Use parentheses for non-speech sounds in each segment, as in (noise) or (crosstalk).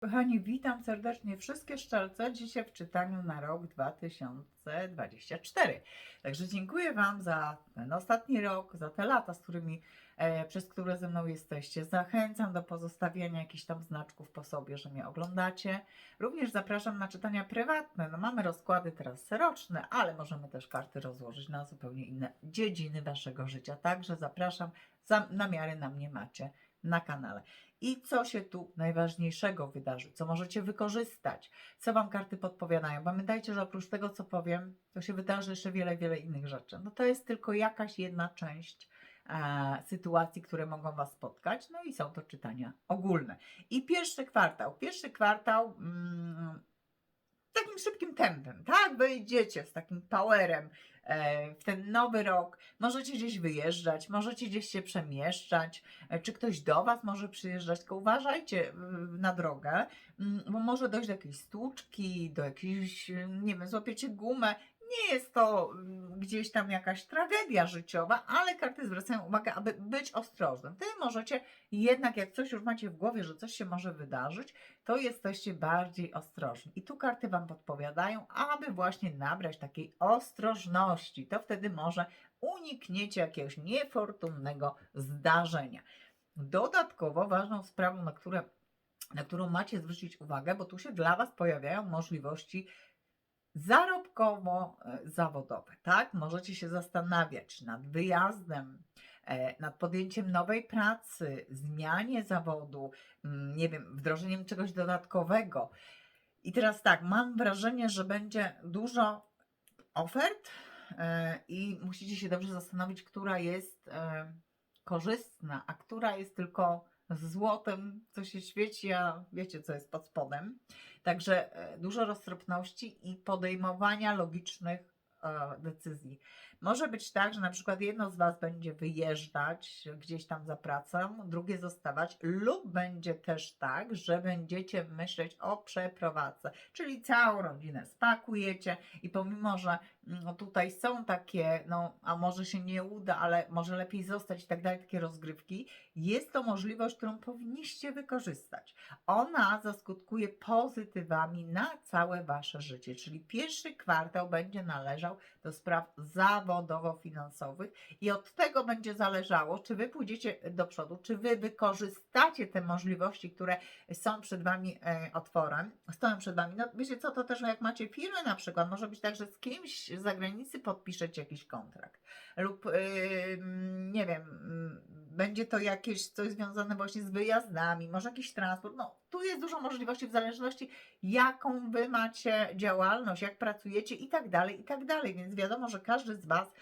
Kochani, witam serdecznie wszystkie szczelce dzisiaj w czytaniu na rok 2024. Także dziękuję Wam za ten ostatni rok, za te lata, z którymi, e, przez które ze mną jesteście. Zachęcam do pozostawiania jakichś tam znaczków po sobie, że mnie oglądacie. Również zapraszam na czytania prywatne. No mamy rozkłady teraz roczne, ale możemy też karty rozłożyć na zupełnie inne dziedziny Waszego życia. Także zapraszam, za, na miarę na mnie macie na kanale. I co się tu najważniejszego wydarzy, co możecie wykorzystać, co Wam karty podpowiadają. Pamiętajcie, że oprócz tego, co powiem, to się wydarzy jeszcze wiele, wiele innych rzeczy. No to jest tylko jakaś jedna część e, sytuacji, które mogą Was spotkać, no i są to czytania ogólne. I pierwszy kwartał. Pierwszy kwartał mm, takim szybkim tempem, tak? Wejdziecie z takim powerem w ten nowy rok. Możecie gdzieś wyjeżdżać, możecie gdzieś się przemieszczać, e, czy ktoś do Was może przyjeżdżać, tylko uważajcie na drogę, mm, bo może dojść do jakiejś stłuczki, do jakiejś, nie wiem, złapiecie gumę. Nie jest to mm, gdzieś tam jakaś tragedia życiowa, ale karty zwracają uwagę, aby być ostrożnym. Wtedy możecie jednak, jak coś już macie w głowie, że coś się może wydarzyć, to jesteście bardziej ostrożni. I tu karty Wam podpowiadają, aby właśnie nabrać takiej ostrożności. To wtedy może unikniecie jakiegoś niefortunnego zdarzenia. Dodatkowo ważną sprawą, na, które, na którą macie zwrócić uwagę, bo tu się dla Was pojawiają możliwości zarobkowo-zawodowe, tak? Możecie się zastanawiać nad wyjazdem, e, nad podjęciem nowej pracy, zmianie zawodu, nie wiem, wdrożeniem czegoś dodatkowego. I teraz tak, mam wrażenie, że będzie dużo ofert e, i musicie się dobrze zastanowić, która jest e, korzystna, a która jest tylko złotem, co się świeci, a wiecie, co jest pod spodem. Także e, dużo roztropności i podejmowania logicznych decyzji. Może być tak, że na przykład jedno z Was będzie wyjeżdżać gdzieś tam za pracę, drugie zostawać, lub będzie też tak, że będziecie myśleć o przeprowadzce, czyli całą rodzinę spakujecie i pomimo, że no, tutaj są takie, no a może się nie uda, ale może lepiej zostać i tak dalej, takie rozgrywki, jest to możliwość, którą powinniście wykorzystać. Ona zaskutkuje pozytywami na całe Wasze życie, czyli pierwszy kwartał będzie należał do spraw zawodowo-finansowych i od tego będzie zależało, czy Wy pójdziecie do przodu, czy Wy wykorzystacie te możliwości, które są przed Wami e, otworem, stoją przed Wami. No wiecie co, to też jak macie firmę na przykład, może być tak, że z kimś z zagranicy podpiszecie jakiś kontrakt lub yy, nie wiem, będzie to jakieś coś związane właśnie z wyjazdami, może jakiś transport. No, tu jest dużo możliwości w zależności, jaką wy macie działalność, jak pracujecie i tak dalej, i tak dalej. Więc wiadomo, że każdy z Was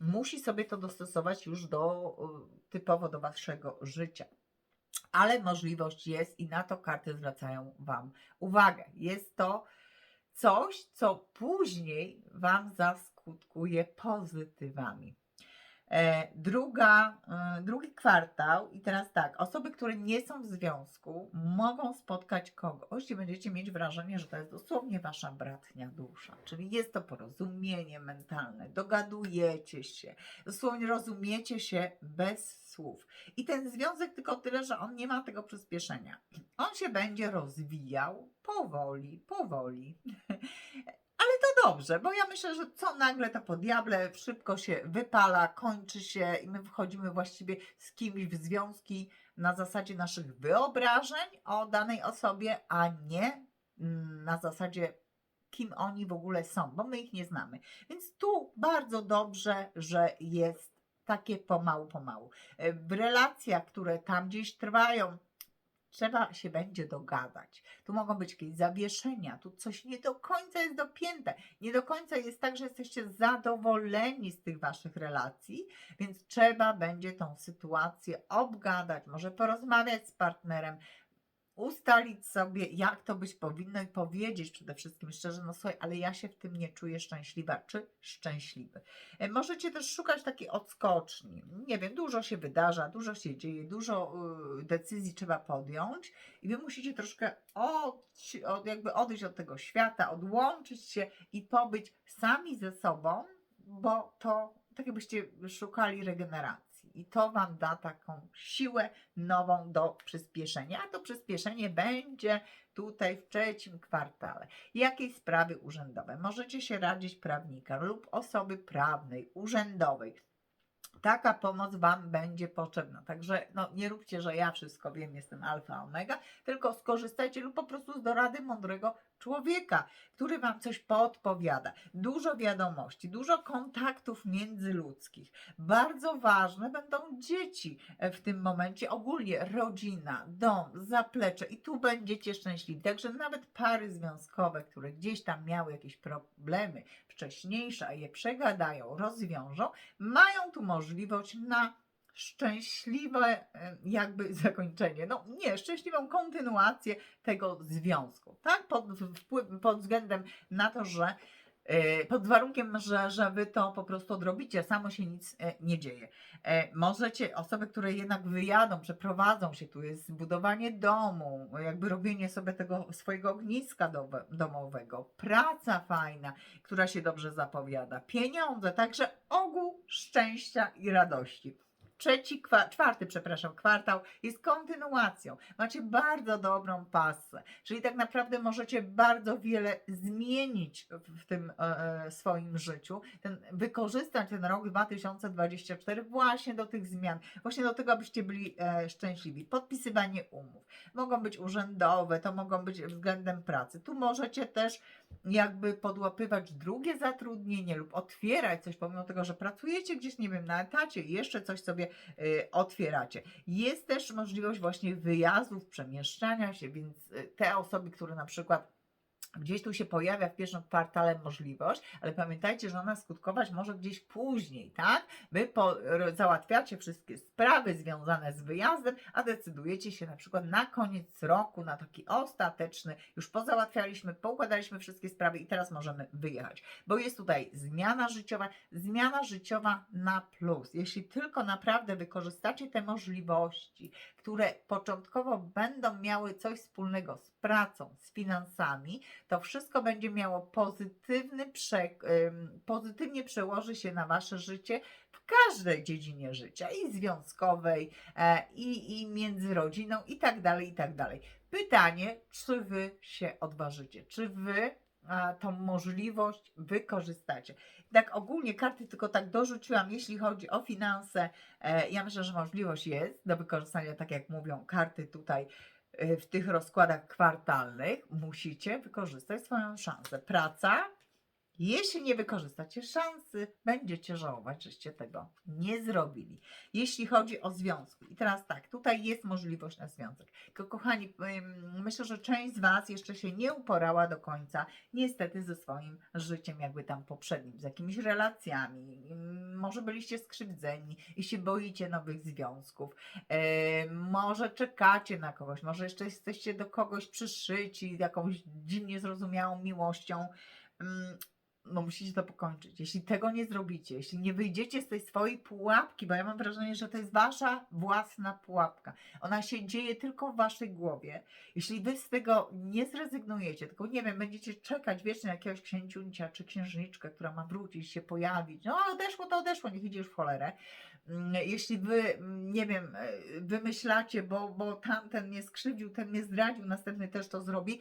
musi sobie to dostosować już do y, typowo do waszego życia. Ale możliwość jest i na to karty zwracają Wam uwagę. Jest to coś, co później Wam zaskutkuje pozytywami. E, druga, e, drugi kwartał, i teraz tak, osoby, które nie są w związku, mogą spotkać kogoś i będziecie mieć wrażenie, że to jest dosłownie wasza bratnia dusza. Czyli jest to porozumienie mentalne, dogadujecie się, dosłownie rozumiecie się bez słów. I ten związek tylko tyle, że on nie ma tego przyspieszenia. On się będzie rozwijał powoli, powoli. (laughs) Dobrze, bo ja myślę, że co nagle to po diable szybko się wypala, kończy się i my wchodzimy właściwie z kimś w związki na zasadzie naszych wyobrażeń o danej osobie, a nie mm, na zasadzie kim oni w ogóle są, bo my ich nie znamy. Więc tu bardzo dobrze, że jest takie pomału, pomału. E, W relacjach, które tam gdzieś trwają, trzeba się będzie dogadać. Tu mogą być jakieś zawieszenia, tu coś nie do końca jest dopięte. Nie do końca jest tak, że jesteście zadowoleni z tych waszych relacji, więc trzeba będzie tą sytuację obgadać, może porozmawiać z partnerem, ustalić sobie, jak to być powinno i powiedzieć przede wszystkim szczerze, no słuchaj, ale ja się w tym nie czuję szczęśliwa czy szczęśliwy. E, Możecie też szukać takiej odskoczni. Nie wiem, dużo się wydarza, dużo się dzieje, dużo y, decyzji trzeba podjąć i wy musicie troszkę od, od, jakby odejść od tego świata, odłączyć się i pobyć sami ze sobą, bo to tak jakbyście szukali regeneracji. I, to Wam da taką siłę nową do przyspieszenia. A to przyspieszenie będzie tutaj w trzecim kwartale. Jakiej sprawy urzędowe? Możecie się radzić prawnika lub osoby prawnej, urzędowej. Taka pomoc Wam będzie potrzebna. Także no, nie róbcie, że ja wszystko wiem, jestem alfa, omega, tylko skorzystajcie lub po prostu z dorady mądrego człowieka, który Wam coś podpowiada. Dużo wiadomości, dużo kontaktów międzyludzkich. Bardzo ważne będą dzieci w tym momencie, ogólnie rodzina, dom, zaplecze i tu będziecie szczęśliwi. Także nawet pary związkowe, które gdzieś tam miały jakieś problemy wcześniejsze, a je przegadają, rozwiążą, mają tu możliwość na szczęśliwe jakby (laughs) zakończenie, no nie, szczęśliwą kontynuację tego związku, tak? Pod, pod względem na to, że pod warunkiem, że, że wy to po prostu odrobicie, samo się nic e, nie dzieje. E, Możecie, osoby, które jednak wyjadą, przeprowadzą się, tu jest budowanie domu, jakby robienie sobie tego swojego ogniska domowego, praca fajna, która się dobrze zapowiada, pieniądze, także ogół szczęścia i radości. Trzeci, czwarty, przepraszam, kwartał jest kontynuacją. Macie bardzo dobrą pasę, czyli tak naprawdę możecie bardzo wiele zmienić w, w tym e, e, swoim życiu, ten, wykorzystać ten rok 2024 właśnie do tych zmian, właśnie do tego, abyście byli e, szczęśliwi. Podpisywanie umów. Mogą być urzędowe, to mogą być względem pracy. Tu możecie też jakby podłapywać drugie zatrudnienie lub otwierać coś, pomimo tego, że pracujecie gdzieś, nie wiem, na etacie i jeszcze coś sobie y, otwieracie. Jest też możliwość właśnie wyjazdów, przemieszczania się, więc y, te osoby, które na przykład Gdzieś tu się pojawia w pierwszym kwartale możliwość, ale pamiętajcie, że ona skutkować może gdzieś później, tak? Wy po, załatwiacie wszystkie sprawy związane z wyjazdem, a decydujecie się na przykład na koniec roku, na taki ostateczny, już pozałatwialiśmy, poukładaliśmy wszystkie sprawy i teraz możemy wyjechać. Bo jest tutaj zmiana życiowa, zmiana życiowa na plus. Jeśli tylko naprawdę wykorzystacie te możliwości, które początkowo będą miały coś wspólnego z pracą, z finansami, to wszystko będzie miało pozytywny prze, pozytywnie przełoży się na wasze życie w każdej dziedzinie życia, i związkowej, e, i, i między rodziną, i tak dalej, i tak dalej. Pytanie, czy wy się odważycie, czy wy a, tą możliwość wykorzystacie. Tak ogólnie karty tylko tak dorzuciłam, jeśli chodzi o finanse, e, ja myślę, że możliwość jest do wykorzystania, tak jak mówią karty tutaj e, w tych rozkładach kwartalnych, musicie wykorzystać swoją szansę. Praca, jeśli nie wykorzystacie szansy, będziecie żałować, żeście tego nie zrobili. Jeśli chodzi o związki, i teraz tak, tutaj jest możliwość na związek. Tylko kochani, myślę, że część z Was jeszcze się nie uporała do końca, niestety ze swoim życiem, jakby tam poprzednim, z jakimiś relacjami. Może byliście skrzywdzeni i się boicie nowych związków. Może czekacie na kogoś, może jeszcze jesteście do kogoś przyszyci jakąś dziwnie zrozumiałą miłością. No musicie to pokończyć. Jeśli tego nie zrobicie, jeśli nie wyjdziecie z tej swojej pułapki, bo ja mam wrażenie, że to jest wasza własna pułapka. Ona się dzieje tylko w waszej głowie. Jeśli wy z tego nie zrezygnujecie, tylko nie wiem, będziecie czekać wiecznie jakiegoś księciuncia czy księżniczkę, która ma wrócić, się pojawić. No odeszło, to odeszło, niech idzie już w cholerę. Mm, Jeśli wy, mm, nie wiem, e, wymyślacie, bo, bo tamten mnie skrzywdził, ten mnie zdradził, następny też to zrobi,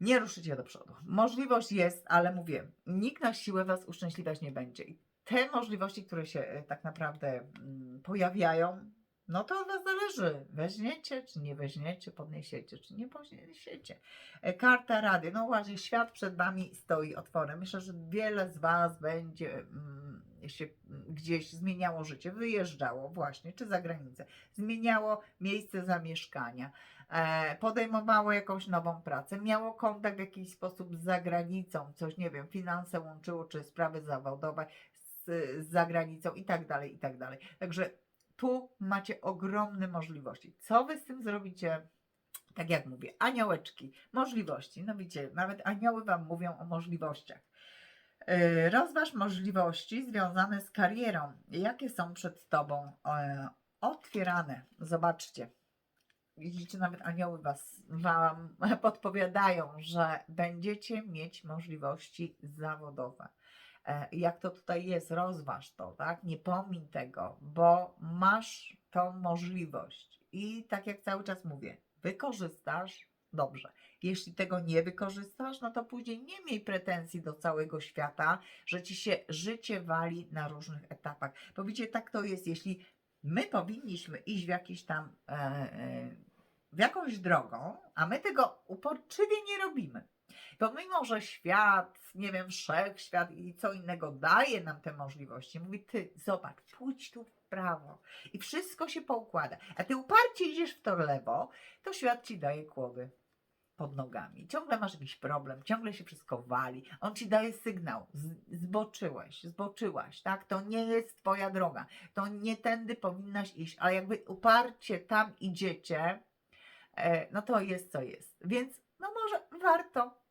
nie ruszycie do przodu. Możliwość jest, ale mówię, nikt na siłę Was uszczęśliwiać nie będzie. I te możliwości, które się e, tak naprawdę mm, pojawiają, no to od Was zależy. Weźmiecie, czy nie weźmiecie, podniesiecie, czy nie podniesiecie. E, Karta Rady. No właśnie, świat przed Wami stoi otworem. Myślę, że wiele z Was będzie mm, się gdzieś zmieniało życie, wyjeżdżało właśnie, czy za granicę, zmieniało miejsce zamieszkania e, podejmowało jakąś nową pracę, miało kontakt w jakiś sposób z zagranicą, coś nie wiem, finanse łączyło, czy sprawy zawodowe z, z zagranicą i tak dalej, i tak dalej. Także tu macie ogromne możliwości. Co wy z tym zrobicie? Tak jak mówię, aniołeczki, możliwości. No widzicie, nawet anioły wam mówią o możliwościach. Yy, Rozważ możliwości związane z karierą. Jakie są przed tobą e, otwierane? Zobaczcie widzicie, nawet anioły was, wam (laughs) podpowiadają, że będziecie mieć możliwości zawodowe. E, jak to tutaj jest, rozważ to, tak? Nie pomiń tego, bo masz tą możliwość. I tak jak cały czas mówię, wykorzystasz dobrze. Jeśli tego nie wykorzystasz, no to później nie miej pretensji do całego świata, że ci się życie wali na różnych etapach. Bo widzicie, tak to jest, jeśli my powinniśmy iść w jakiś tam, e, e, w jakąś drogą, a my tego uporczywie nie robimy. Pomimo, że świat, nie wiem, wszechświat i co innego daje nam te możliwości, mówi ty, zobacz, pójdź tu w prawo i wszystko się poukłada, a ty uparcie idziesz w to lewo, to świat ci daje kłody pod nogami. Ciągle masz jakiś problem, ciągle się wszystko wali. On ci daje sygnał, zboczyłeś, zboczyłaś, tak? To nie jest twoja droga. To nie tędy powinnaś iść, ale jakby uparcie tam idziecie, e, no to jest co jest. Więc no może warto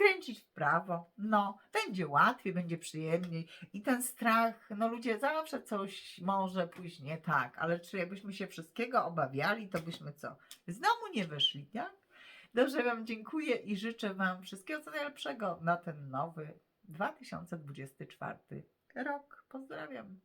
skręcić w prawo. No, będzie łatwiej, będzie przyjemniej. I ten strach, no ludzie zawsze coś może pójść nie tak, ale czy jakbyśmy się wszystkiego obawiali, to byśmy co? Znowu nie wyszli, tak? Dobrze Wam dziękuję i życzę Wam wszystkiego co najlepszego na ten nowy 2024 rok. Pozdrawiam.